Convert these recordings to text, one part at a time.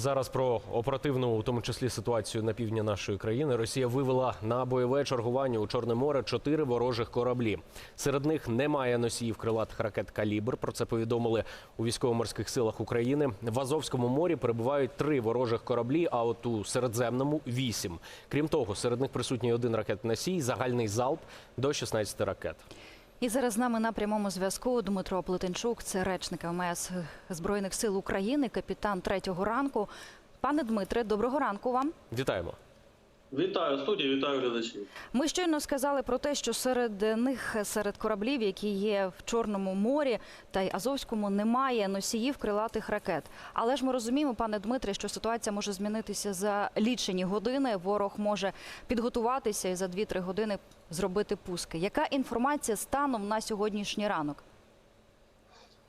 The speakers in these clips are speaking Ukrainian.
Зараз про оперативну, у тому числі ситуацію на півдні нашої країни. Росія вивела на бойове чергування у Чорне море чотири ворожих кораблі. Серед них немає носіїв крилатих ракет Калібр. Про це повідомили у військово-морських силах України. В Азовському морі перебувають три ворожих кораблі. А от у Середземному вісім. Крім того, серед них присутній один ракет-носій, загальний залп до 16 ракет. І зараз з нами на прямому зв'язку Дмитро Плетенчук, це речник МС Збройних сил України, капітан третього ранку. Пане Дмитре, доброго ранку вам. Вітаємо. Вітаю студію, вітаю глядачів. Ми щойно сказали про те, що серед них, серед кораблів, які є в Чорному морі та й Азовському, немає носіїв крилатих ракет. Але ж ми розуміємо, пане Дмитре, що ситуація може змінитися за лічені години. Ворог може підготуватися і за 2-3 години зробити пуски. Яка інформація станом на сьогоднішній ранок?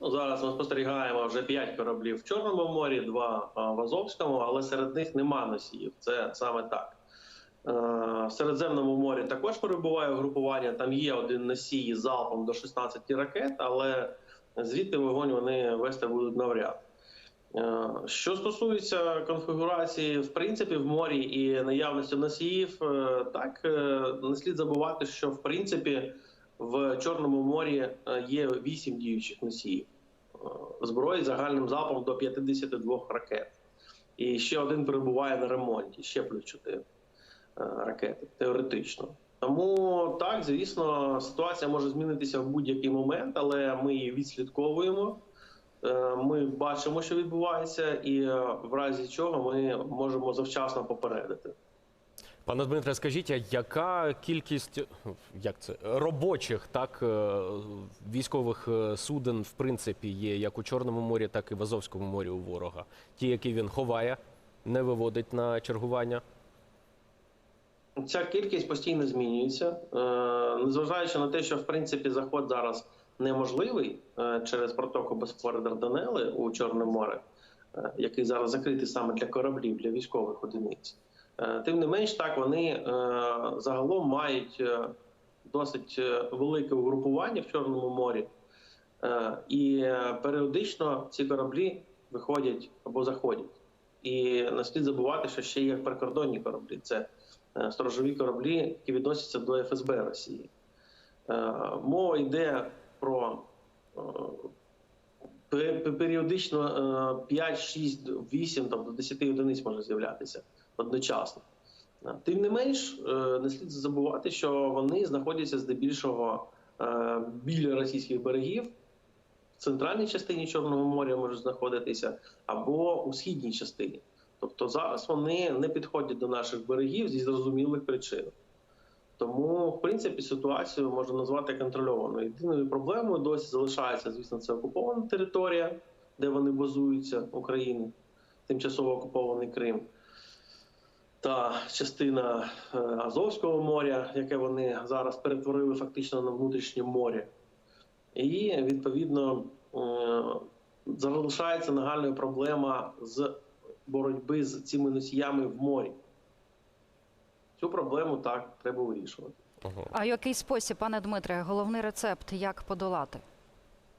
Ну, зараз ми спостерігаємо вже 5 кораблів в Чорному морі, 2 в Азовському, але серед них нема носіїв. Це саме так. Е, В Середземному морі також перебуває угрупування. Там є один носій залпом до 16 ракет, але звідти вогонь вони вести будуть навряд. Е, Що стосується конфігурації, в принципі, в морі і наявності носіїв, е, так не слід забувати, що в принципі в Чорному морі є 8 діючих носіїв зброї загальним залпом до 52 ракет. І ще один перебуває на ремонті, ще плюс 4 ракети, теоретично. Тому так, звісно, ситуація може змінитися в будь-який момент, але ми її відслідковуємо. Е, Ми бачимо, що відбувається, і е, в разі чого ми можемо завчасно попередити. Пане Дмитре, скажіть, яка кількість як це робочих так е, військових е, суден в принципі є як у Чорному морі, так і в Азовському морі у ворога? Ті, які він ховає, не виводить на чергування? Ця кількість постійно змінюється, Е, незважаючи на те, що в принципі заход зараз неможливий е, через протоку Босфор Дарданели у Чорне море, е, який зараз закритий саме для кораблів, для військових одиниць. Тим не менш, так вони загалом мають досить велике угрупування в Чорному морі, і періодично ці кораблі виходять або заходять. І не слід забувати, що ще є прикордонні кораблі. Це сторожові кораблі, які відносяться до ФСБ Росії. Е, Мова йде про е, пе- пе- періодично е, 5, 6, 8 там, до 10 одиниць може з'являтися одночасно. Е, Тим не менш, е, не слід забувати, що вони знаходяться здебільшого е, біля російських берегів. В центральній частині Чорного моря можуть знаходитися або у східній частині. Тобто зараз вони не підходять до наших берегів зі зрозумілих причин. Тому, в принципі, ситуацію можна назвати контрольованою. Єдиною проблемою досі залишається, звісно, це окупована територія, де вони базуються України, тимчасово окупований Крим. Та частина е, Азовського моря, яке вони зараз перетворили фактично на внутрішнє море. І відповідно е, залишається нагальною проблема з боротьби з цими носіями в морі. Цю проблему так треба вирішувати. А який спосіб, пане Дмитре, головний рецепт, як подолати?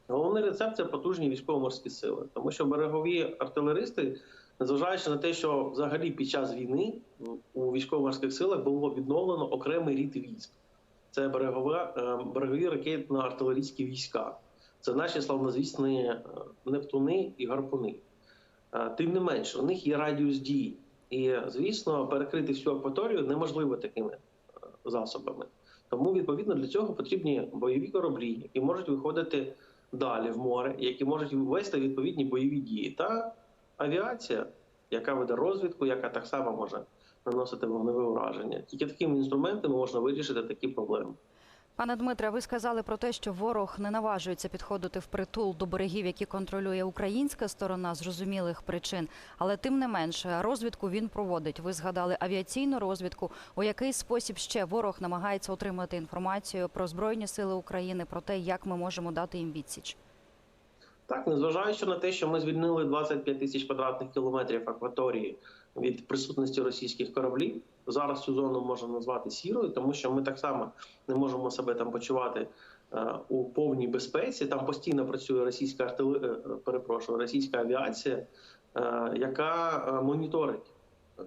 Головний рецепт це потужні військово-морські сили, тому що берегові артилеристи, незважаючи на те, що взагалі під час війни у військово-морських силах було відновлено окремий рід військ. Це берегове, берегові ракетно-артилерійські війська. Це наші славнозвісні е, Нептуни і гарпуни. Е, Тим не менше, у них є радіус дії. І, звісно, перекрити всю акваторію неможливо такими е, засобами. Тому, відповідно, для цього потрібні бойові кораблі, які можуть виходити далі в море, які можуть вести відповідні бойові дії, та авіація, яка веде розвідку, яка так само може наносити вогневе ураження. Тільки такими інструментами можна вирішити такі проблеми. Пане Дмитре, ви сказали про те, що ворог не наважується підходити в притул до берегів, які контролює українська сторона з зрозумілих причин. Але тим не менше, розвідку він проводить. Ви згадали авіаційну розвідку. У який спосіб ще ворог намагається отримати інформацію про збройні сили України, про те, як ми можемо дати їм відсіч? Так, незважаючи на те, що ми звільнили 25 тисяч квадратних кілометрів акваторії від присутності російських кораблів, зараз цю зону можна назвати сірою, тому що ми так само не можемо себе там почувати е, у повній безпеці. Там постійно працює російська артилерія, перепрошую, російська авіація. е, яка е, моніторить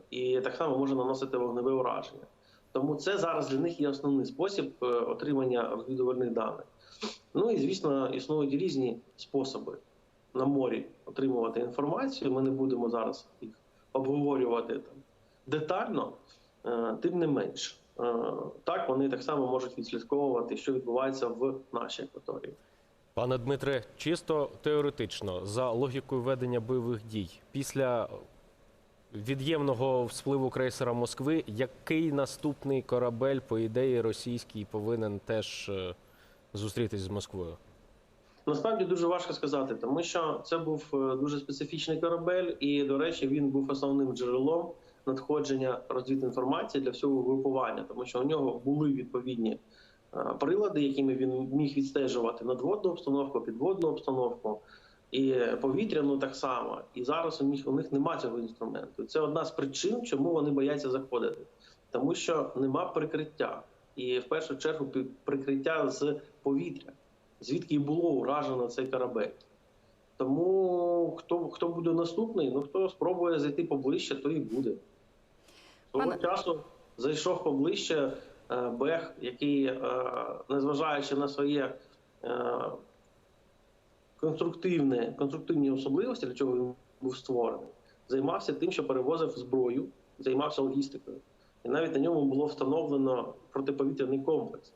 і так само може наносити вогневе ураження. Тому це зараз для них є основний спосіб е, отримання розвідувальних даних. Ну і звісно, існують різні способи на морі отримувати інформацію. Ми не будемо зараз їх обговорювати там детально, е, тим не менш. Е, Так, вони так само можуть відслідковувати, що відбувається в нашій акваторії. Пане Дмитре, чисто теоретично, за логікою ведення бойових дій, після від'ємного вспливу крейсера Москви, який наступний корабель, по ідеї, російський повинен теж е, зустрітись з Москвою? Насправді дуже важко сказати, тому що це був е, дуже специфічний корабель, і, до речі, він був основним джерелом надходження розвідінформації для всього групування, тому що у нього були відповідні е, прилади, якими він міг відстежувати надводну обстановку, підводну обстановку. І повітряну так само. І зараз у них у них немає цього інструменту. Це одна з причин, чому вони бояться заходити, тому що нема прикриття, і в першу чергу прикриття з повітря звідки і було уражено цей корабель. Тому хто, хто буде наступний, ну хто спробує зайти поближче, то і буде. Того Пане- часу зайшов поближче е, Бех, який, е, незважаючи на своє е, конструктивне, конструктивні особливості, для чого він був створений, займався тим, що перевозив зброю, займався логістикою. І навіть на ньому було встановлено протиповітряний комплекс.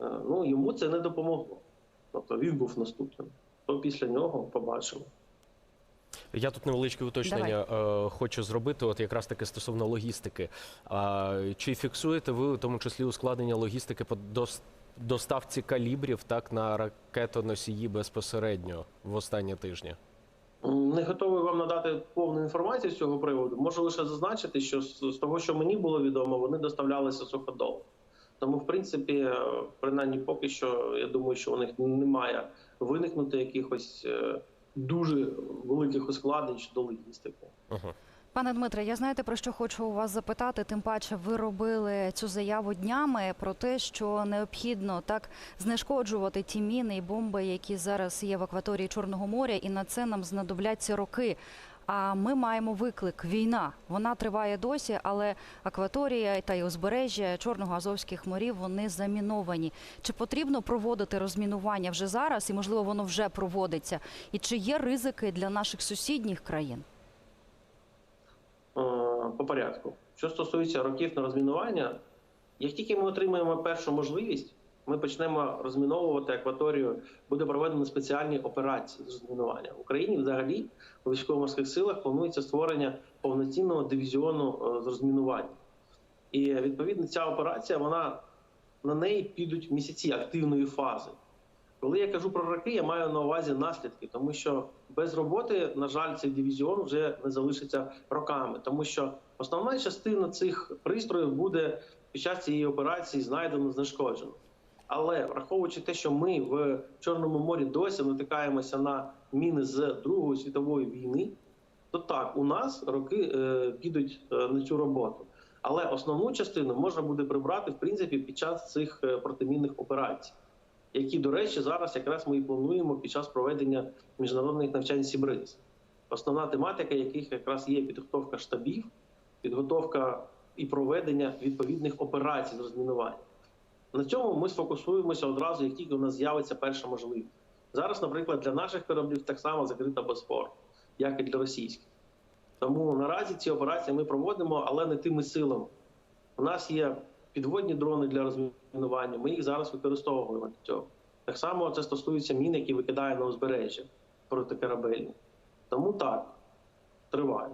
Е, Ну, йому це не допомогло. Тобто він був наступним. То після нього побачимо. Я тут невеличке уточнення е, хочу зробити, от якраз таки стосовно логістики. Чи фіксуєте ви, у тому числі, ускладнення логістики по доставці калібрів так на ракетоносії безпосередньо в останні тижні? Не готовий вам надати повну інформацію з цього приводу. Можу лише зазначити, що з з того, що мені було відомо, вони доставлялися суходолом. Тому, в принципі, е, принаймні поки що, я думаю, що у них не має виникнути якихось е, дуже великих ускладнень щодо логістики. Пане Дмитре, я знаєте про що хочу у вас запитати. Тим паче, ви робили цю заяву днями про те, що необхідно так знешкоджувати ті міни і бомби, які зараз є в акваторії Чорного моря, і на це нам знадобляться роки. А ми маємо виклик війна. Вона триває досі, але акваторія та й узбережжя Чорного Азовських морів вони заміновані. Чи потрібно проводити розмінування вже зараз, і можливо воно вже проводиться? І чи є ризики для наших сусідніх країн? Е, по порядку. Що стосується років на розмінування, як тільки ми отримаємо першу можливість, ми почнемо розміновувати акваторію, буде проведено спеціальні операції з розмінування. В Україні взагалі у військово-морських силах планується створення повноцінного дивізіону е, з розмінування. І відповідно ця операція, вона на неї підуть місяці активної фази. Коли я кажу про роки, я маю на увазі наслідки, тому що без роботи, на жаль, цей дивізіон вже не залишиться роками, тому що основна частина цих пристроїв буде під час цієї операції знайдено, знешкоджено. Але враховуючи те, що ми в Чорному морі досі натикаємося на міни з Другої світової війни, то так у нас роки е, підуть е, на цю роботу. Але основну частину можна буде прибрати в принципі під час цих е, протимінних операцій які, до речі, зараз якраз ми і плануємо під час проведення міжнародних навчань Сібриз. Основна тематика яких якраз є підготовка штабів, підготовка і проведення відповідних операцій з розмінування. На цьому ми сфокусуємося одразу, як тільки у нас з'явиться перша можливість. Зараз, наприклад, для наших кораблів так само закрита Босфор, як і для російських. Тому наразі ці операції ми проводимо, але не тими силами. У нас є підводні дрони для розмінування. Ми їх зараз використовуємо для цього. Так само це стосується мін, які викидає на узбережжя протикорабельні. Тому так, триває.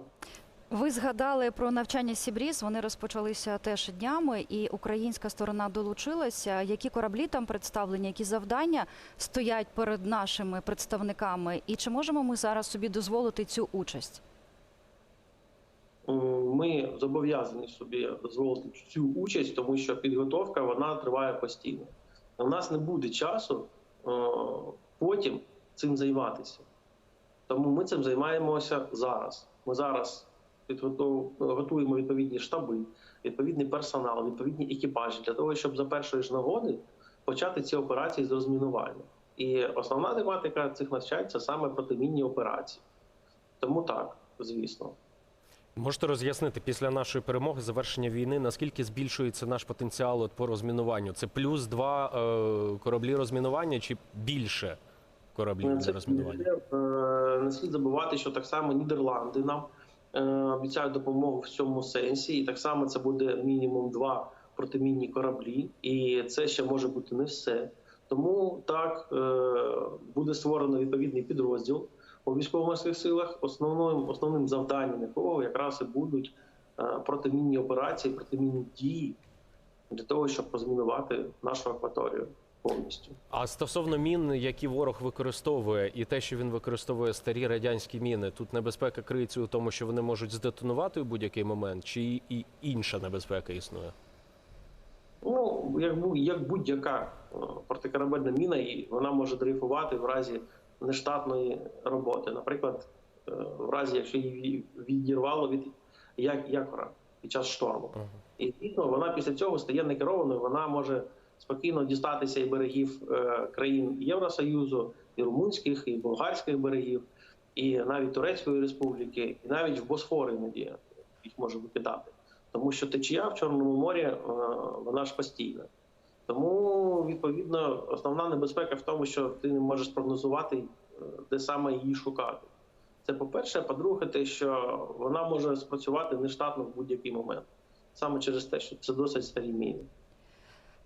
Ви згадали про навчання Сібріз. Вони розпочалися теж днями, і українська сторона долучилася. Які кораблі там представлені, які завдання стоять перед нашими представниками? І чи можемо ми зараз собі дозволити цю участь? Ми зобов'язані собі дозволити цю участь, тому що підготовка вона триває постійно. У нас не буде часу е, потім цим займатися. Тому ми цим займаємося зараз. Ми зараз готуємо відповідні штаби, відповідний персонал, відповідні екіпажі для того, щоб за першої ж нагоди почати ці операції з розмінування. І основна тематика цих навчань це саме протимінні операції. Тому так, звісно. Можете роз'яснити після нашої перемоги, завершення війни, наскільки збільшується наш потенціал от по розмінуванню? Це плюс два е, кораблі розмінування чи більше кораблів для Це розмінування? е, не слід забувати, що так само Нідерланди нам обіцяють допомогу в цьому сенсі, і так само це буде мінімум два протимінні кораблі, і це ще може бути не все. Тому так е, буде створено відповідний підрозділ у військово-морських силах, основним основним завданням якого якраз і будуть е, протимінні операції, протимінні дії для того, щоб розмінувати нашу акваторію повністю. А стосовно мін, які ворог використовує, і те, що він використовує старі радянські міни, тут небезпека криється у тому, що вони можуть здетонувати в будь-який момент, чи і інша небезпека існує? Ну, як, як будь-яка е, протикорабельна міна, і вона може дрейфувати в разі нештатної роботи. Наприклад, е, в разі, якщо її відірвало від як- якора під час шторму. Ага. І дійсно вона після цього стає некерованою, вона може спокійно дістатися і берегів е, країн Євросоюзу, і румунських, і болгарських берегів, і навіть Турецької республіки, і навіть в Босфор іноді їх може викидати. Тому що течія в Чорному морі е, вона ж постійна. Тому відповідно основна небезпека в тому, що ти не можеш спрогнозувати, е, де саме її шукати. Це по-перше. По-друге, те, що вона може спрацювати нештатно в будь-який момент, саме через те, що це досить старі міни.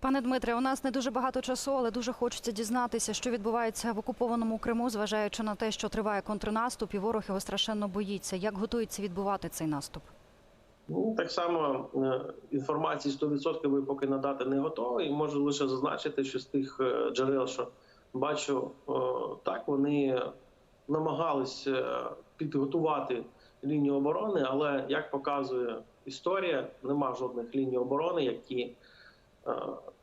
Пане Дмитре, у нас не дуже багато часу, але дуже хочеться дізнатися, що відбувається в окупованому Криму, зважаючи на те, що триває контрнаступ, і ворог його страшенно боїться. Як готується відбувати цей наступ? Ну так само е, інформації 100% поки надати не готовий. Можу лише зазначити, що з тих е, джерел, що бачу, так вони намагались е, підготувати лінію оборони, але як показує історія, нема жодних ліній оборони, які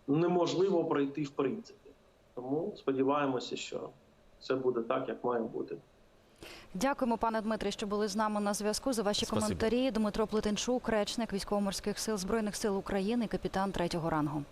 неможливо пройти в принципі. Тому сподіваємося, що все буде так, як має бути. Дякуємо, пане Дмитре, що були з нами на зв'язку. За ваші Спасибо. коментарі. Дмитро Плетенчук, речник військово-морських сил збройних сил України, капітан третього рангу.